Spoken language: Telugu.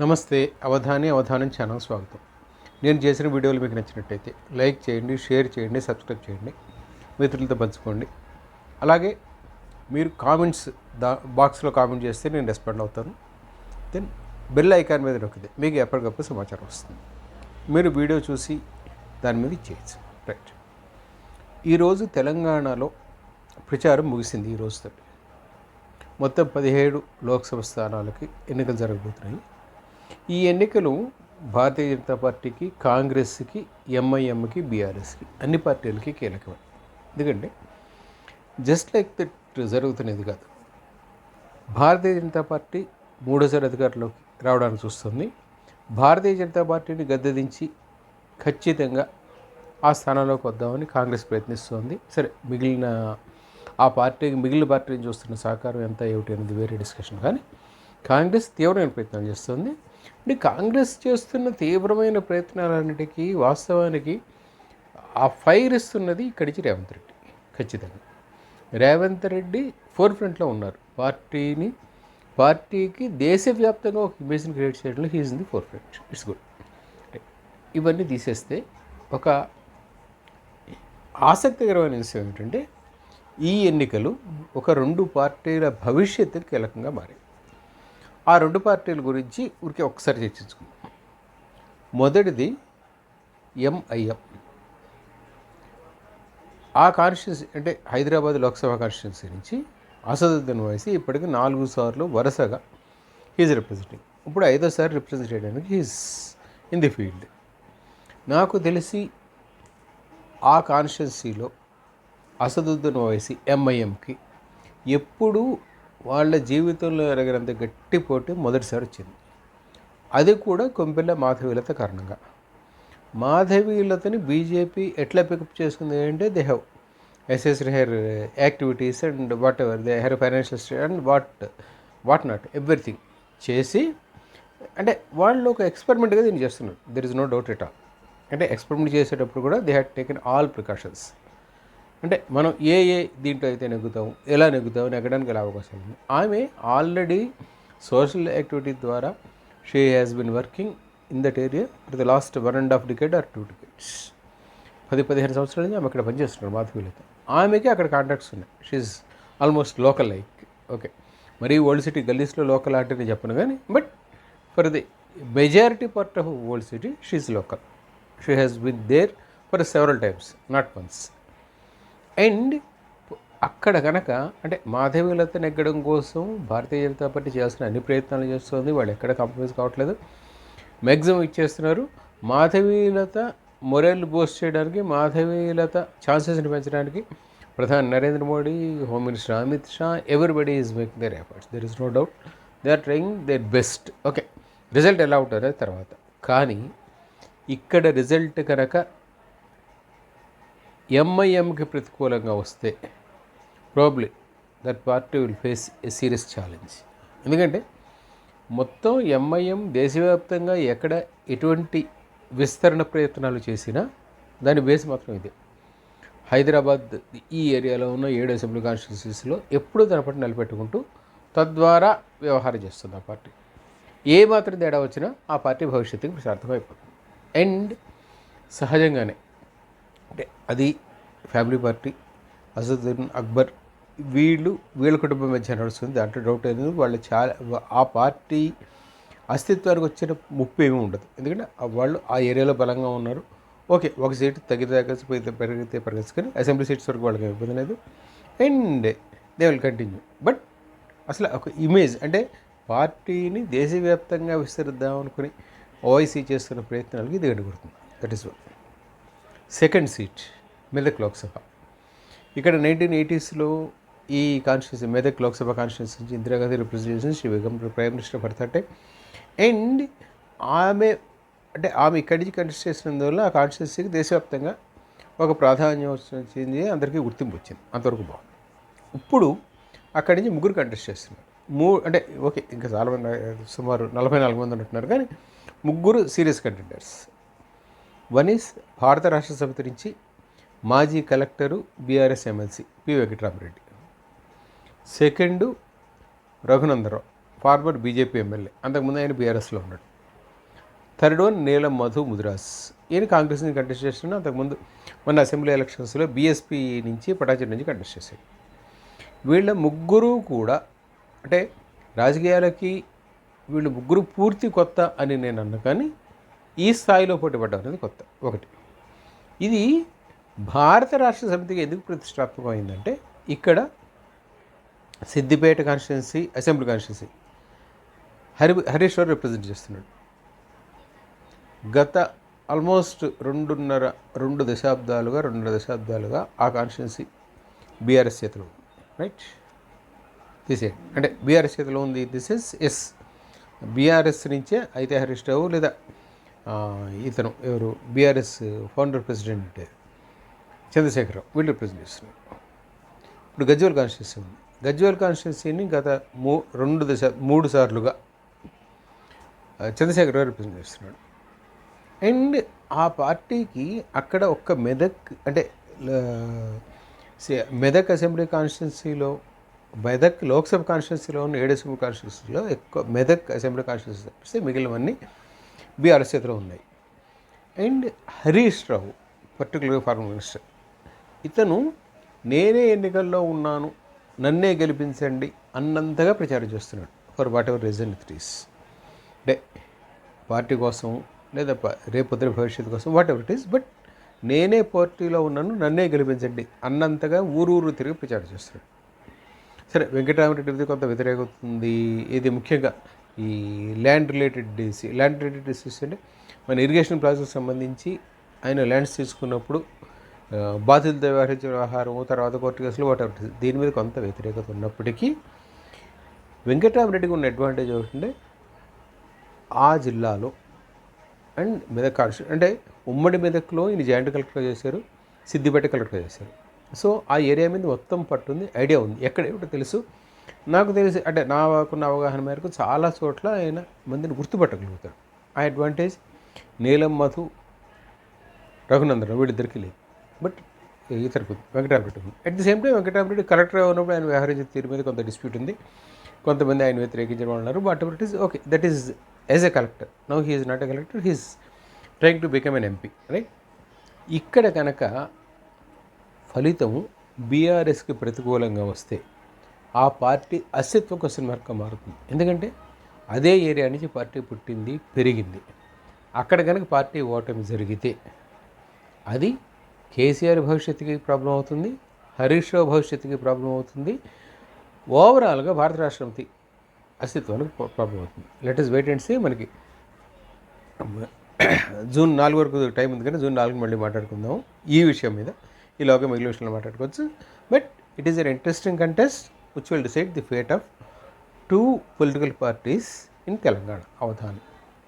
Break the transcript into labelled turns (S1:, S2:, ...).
S1: నమస్తే అవధాని అవధానం ఛానల్ స్వాగతం. నేను చేసిన వీడియోలు మీకు నచ్చినట్టయితే లైక్ చేయండి షేర్ చేయండి సబ్స్క్రైబ్ చేయండి మిత్రులతో పంచుకోండి. అలాగే మీరు కామెంట్స్ దా బాక్స్లో కామెంట్ చేస్తే నేను రెస్పాండ్ అవుతాను. దెన్ బెల్ ఐకాన్ మీద నొక్కితే మీకు ఎప్పటికప్పుడు సమాచారం వస్తుంది. మీరు వీడియో చూసి దాని మీద చేయొచ్చు. రైట్. ఈరోజు తెలంగాణలో ప్రచారం ముగిసింది ఈ రోజుతో మొత్తం పదిహేడు లోక్సభ స్థానాలకి ఎన్నికలు జరగబోతున్నాయి. ఈ ఎన్నికలు భారతీయ జనతా పార్టీకి కాంగ్రెస్కి ఎంఐఎంకి బీఆర్ఎస్కి అన్ని పార్టీలకి కీలకమే. ఎందుకంటే జస్ట్ లైక్ దట్ జరుగుతున్నది కాదు. భారతీయ జనతా పార్టీ మూడోసారి అధికారంలోకి రావడానికి చూస్తుంది. భారతీయ జనతా పార్టీని గద్దెదించి ఖచ్చితంగా ఆ స్థానంలోకి వద్దామని కాంగ్రెస్ ప్రయత్నిస్తోంది. సరే మిగిలిన ఆ పార్టీకి మిగిలిన పార్టీని చూస్తున్న సహకారం ఎంత ఏమిటి అనేది వేరే డిస్కషన్ కానీ కాంగ్రెస్ తీవ్రమైన ప్రయత్నం చేస్తుంది. అంటే కాంగ్రెస్ చేస్తున్న తీవ్రమైన ప్రయత్నాలన్నిటికీ వాస్తవానికి ఆ ఫైర్ ఇస్తున్నది ఇక్కడి నుంచి రేవంత్ రెడ్డి ఖచ్చితంగా. రేవంత్ రెడ్డి ఫోర్ ఫ్రంట్లో ఉన్నారు. పార్టీని పార్టీకి దేశవ్యాప్తంగా ఒక ఇమేజ్ని క్రియేట్ చేయడంలో he's in the forefront. It's good. ఇవన్నీ తీసేస్తే ఒక ఆసక్తికరమైన విషయం ఏంటంటే ఈ ఎన్నికలు ఒక రెండు పార్టీల భవిష్యత్తు కీలకంగా మారాయి. ఆ రెండు పార్టీల గురించి ఊరికే ఒకసారి చర్చించుకుందాం. మొదటిది ఎంఐఎం ఆ కాన్స్టిట్యున్సీ అంటే హైదరాబాద్ లోక్సభ కాన్స్టిట్యున్సీ నుంచి అసదుద్దీన్ వయసు ఇప్పటికి నాలుగు సార్లు వరుసగా హీజ్ రిప్రజెంటింగ్ ఇప్పుడు ఐదోసారి రిప్రజెంట్ చేయడానికి హీజ్ ఇన్ ది ఫీల్డ్ నాకు తెలిసి ఆ కాన్స్టిట్యున్సీలో అసదుద్దీన్ వయసు ఎంఐఎంకి ఎప్పుడూ వాళ్ళ జీవితంలో ఎరగినంత గట్టి పోటీ మొదటిసారి వచ్చింది. అది కూడా కొంపెల్ల మాధవీలత కారణంగా. మాధవీలతని బీజేపీ ఎట్లా పికప్ చేసుకుంది అంటే they have SS their activities and whatever they their financial state and what what not everything చేసి అంటే వాళ్ళు ఒక ఎక్స్పెరిమెంట్గా దీన్ని చేస్తున్నారు. There is no doubt at all అంటే ఎక్స్పెరిమెంట్ చేసేటప్పుడు కూడా they had taken all precautions అంటే మనం ఏ ఏ దీంట్లో అయితే నెగ్గుతాము ఎలా నెగ్గుతాము నెగ్గడానికి ఎలా అవకాశం ఉంది. ఆమె ఆల్రెడీ సోషల్ యాక్టివిటీ ద్వారా she has been working in that area for the last one and half decade or two decades పది పదిహేను సంవత్సరాల నుంచి ఆమె అక్కడ పనిచేస్తున్నారు మాధవీలత. ఆమెకి అక్కడ కాంటాక్ట్స్ ఉన్నాయి. She's almost local like okay మరి ఓల్డ్ సిటీ గల్లీస్లో లోకల్ అంటే నేను చెప్పను కానీ but for the majority part of old city she's local she has been there for several times not once and అక్కడ కనుక అంటే మాధవీలత నెగ్గడం కోసం భారతీయ జనతా పార్టీ చేయాల్సిన అన్ని ప్రయత్నాలు చేస్తుంది వాళ్ళు ఎక్కడ కాంప్రమైజ్ కావట్లేదు. మ్యాక్సిమం ఇచ్చేస్తున్నారు. మాధవీలత మొరెల్ బూస్ట్ చేయడానికి మాధవీలత ఛాన్సెస్ని పెంచడానికి ప్రధాని Narendra Modi home minister Amit Shah everybody is making their efforts there is no doubt they are trying their best okay result ఎలా ఉంటుంది తర్వాత. కానీ ఇక్కడ రిజల్ట్ కనుక ఎంఐఎంకి ప్రతికూలంగా వస్తే probably that party will face a serious challenge ఎందుకంటే మొత్తం ఎంఐఎం దేశవ్యాప్తంగా ఎక్కడ ఎటువంటి విస్తరణ ప్రయత్నాలు చేసినా దాని బేస్ మాత్రం ఇదే. హైదరాబాద్ ఈ ఏరియాలో ఉన్న ఏడు అసెంబ్లీ కాన్స్టిట్యూన్సీస్లో ఎప్పుడూ తన పట్టు నిలబెట్టుకుంటూ తద్వారా వ్యవహారం చేస్తుంది ఆ పార్టీ. ఏ మాత్రం తేడా వచ్చినా ఆ పార్టీ భవిష్యత్తుకి ప్రశాంతమైపోతుంది అండ్ సహజంగానే అంటే అది ఫ్యామిలీ పార్టీ అసదుద్దీన్ అక్బర్ వీళ్ళు వీళ్ళ కుటుంబం మధ్య నడుస్తుంది. దాంట్లో డౌట్ అనేది వాళ్ళు చాలా ఆ పార్టీ అస్తిత్వానికి వచ్చిన ముప్పు ఏమీ ఉండదు. ఎందుకంటే వాళ్ళు ఆ ఏరియాలో బలంగా ఉన్నారు. ఓకే ఒక సీటు తగ్గితే పెరిగితే పెరగచ్చు అసెంబ్లీ సీట్స్ వరకు వాళ్ళకి ఇబ్బంది లేదు. And they will continue. But అసలు ఒక ఇమేజ్ అంటే పార్టీని దేశవ్యాప్తంగా విస్తరిద్దాం అనుకుని ఓవైసీ చేస్తున్న ప్రయత్నాలకి ఇది గడుగుతుంది that is one second seat Medak Lok Sabha. ఇక్కడ నైన్టీన్ ఎయిటీస్లో ఈ కాన్స్టిట్యూన్సీ మెదక్ లోక్సభ కాన్స్టిట్యూన్సీ నుంచి Indira Gandhi representation she became prime minister for and ఆమె అంటే ఆమె ఇక్కడి నుంచి కంటెస్ట్ చేసినందువల్ల ఆ కాన్స్టిట్యూన్సీకి దేశవ్యాప్తంగా ఒక ప్రాధాన్యం వచ్చింది అందరికీ గుర్తింపు వచ్చింది అంతవరకు బాగుంది. ఇప్పుడు అక్కడి నుంచి ముగ్గురు కంటెస్ట్ చేస్తున్నారు. మూ అంటే ఓకే ఇంకా చాలా మంది సుమారు నలభై నాలుగు మంది ఉంటున్నారు కానీ ముగ్గురు సీరియస్ కంటెండర్స్ వన్ భారత రాష్ట్ర సమితి నుంచి మాజీ collector BRS MLC P Venkatarama Reddy. Second Raghunandan Rao former BJP MLA అంతకుముందు ఆయన బీఆర్ఎస్లో ఉన్నాడు. థర్డ్ వన్ నీలం మధు ముద్రాస్. ఈయన కాంగ్రెస్ నుంచి కంటెస్ట్ చేస్తున్నాడు అంతకుముందు మొన్న అసెంబ్లీ ఎలక్షన్స్లో బీఎస్పీ నుంచి పటాచి నుంచి కంటెస్ట్ చేశాడు. వీళ్ళ ముగ్గురు కూడా అంటే రాజకీయాలకి వీళ్ళు ముగ్గురు పూర్తి కొత్త అని నేను అన్న కానీ ఈ స్థాయిలో పోటీపడ్డం అనేది కొత్త. ఒకటి. ఇది భారత రాష్ట్ర సమితికి ఎందుకు ప్రతిష్టాత్మకమైందంటే ఇక్కడ Siddipet constituency assembly constituency Hari Harish represent చేస్తున్నాడు. గత ఆల్మోస్ట్ రెండున్నర రెండు దశాబ్దాలుగా రెండున్నర దశాబ్దాలుగా ఆ కాన్స్టిట్యున్సీ బీఆర్ఎస్ చేతిలో రైట్ తీసే అంటే బీఆర్ఎస్ చేతిలో ఉంది. దిస్ ఇస్ ఎస్ బీఆర్ఎస్ నుంచే అయితే హరీష్ రావు లేదా ఇతను ఎవరు? BRS founder president Chandrasekhara Rao. వీళ్ళు రిప్రజెంట్ చేస్తున్నారు. ఇప్పుడు గజ్వేల్ కాన్స్టిట్యూన్సీ ఉంది. గజ్వేల్ కాన్స్టిట్యూన్సీని గత మూ రెండు దశ మూడు సార్లుగా చంద్రశేఖర్ చంద్రశేఖరరావు రిప్రజెంట్ చేస్తున్నాడు. అండ్ ఆ పార్టీకి అక్కడ ఒక్క మెదక్ అంటే మెదక్ అసెంబ్లీ కాన్స్టిట్యున్సీలో మెదక్ లోక్సభ కాన్స్టిట్యున్సీలో ఉన్న ఏడు అసెంబ్లీ కాన్స్టిట్యున్సీలో ఎక్కువ మెదక్ అసెంబ్లీ కాన్స్టిట్యున్సీ తప్పిస్తే మిగిలినవన్నీ బీఆర్ఎస్ చేతిలో ఉన్నాయి. అండ్ హరీష్ రావు పర్టికులర్గా ఫార్మర్ మినిస్టర్ ఇతను నేనే ఎన్నికల్లో ఉన్నాను నన్నే గెలిపించండి అన్నంతగా ప్రచారం చేస్తున్నాడు. For whatever reason it is అంటే పార్టీ కోసం లేదా ప- రేపొద్దున భవిష్యత్తు కోసం whatever it is but నేనే పార్టీలో ఉన్నాను నన్నే గెలిపించండి అన్నంతగా ఊరూరు తిరిగి ప్రచారం చేస్తున్నాడు. సరే వెంకటరామరెడ్డిది కొంత వ్యతిరేకత ఉంది. ఇది ముఖ్యంగా ఈ ల్యాండ్ రిలేటెడ్ డిసి ల్యాండ్ రిలేటెడ్ డిసీస్ అంటే మన ఇరిగేషన్ ప్రాజెక్ట్ సంబంధించి ఆయన ల్యాండ్స్ తీసుకున్నప్పుడు బాధితులతో వ్యవహరించిన వ్యవహారము తర్వాత కోర్టు కేసులు వాటర్ దీని మీద కొంత వ్యతిరేకత ఉన్నప్పటికీ వెంకటరామరెడ్డికి ఉన్న అడ్వాంటేజ్ ఏమిటంటే ఆ జిల్లాలో అండ్ మెదక్ కాన్స్టి అంటే ఉమ్మడి మెదక్లో ఈయన జాయింట్ కలెక్టర్ చేశారు సిద్దిపేట కలెక్టర్ చేశారు. సో ఆ ఏరియా మీద మొత్తం పట్టుంది ఐడియా ఉంది. ఎక్కడ ఏమిటో తెలుసు. నాకు తెలిసి అంటే నాకున్న అవగాహన మేరకు చాలా చోట్ల ఆయన మందిని గుర్తుపట్టగలుగుతాడు. ఆ అడ్వాంటేజ్ నీలం మధు రఘునందన్ వీళ్ళిద్దరికీ లేదు. But ఇతరకు Venkatarama Reddy at the same time Venkatarama Reddy collector ఉన్నప్పుడు ఆయన వ్యవహరించే తీరు మీద కొంత డిస్ప్యూట్ ఉంది. కొంతమంది ఆయన వ్యతిరేకించడం వాళ్ళు ఉన్నారు. But it is okay that is as a collector now he is not a collector he's trying to become an MP right ఇక్కడ కనుక ఫలితం బీఆర్ఎస్కి ప్రతికూలంగా వస్తే ఆ పార్టీ అస్తిత్వం క్వశ్చన్ మార్క్గా మారుతుంది. ఎందుకంటే అదే ఏరియా నుంచి పార్టీ పుట్టింది పెరిగింది. అక్కడ కనుక పార్టీ ఓటమి జరిగితే అది కేసీఆర్ భవిష్యత్తుకి ప్రాబ్లం అవుతుంది హరీష్ రావు భవిష్యత్తుకి ప్రాబ్లం అవుతుంది. ఓవరాల్గా భారత రాష్ట్రపతి అస్తిత్వానికి ప్రాబ్లం అవుతుంది. Let us wait and see మనకి జూన్ నాలుగు వరకు టైం ఉంది కానీ జూన్ నాలుగు మళ్ళీ మాట్లాడుకుందాం. ఈ విషయం మీద ఈలోగా మిగిలిన విషయంలో మాట్లాడుకోవచ్చు. But it is an interesting contest which will decide the fate of two political parties in Telangana, Avadhani.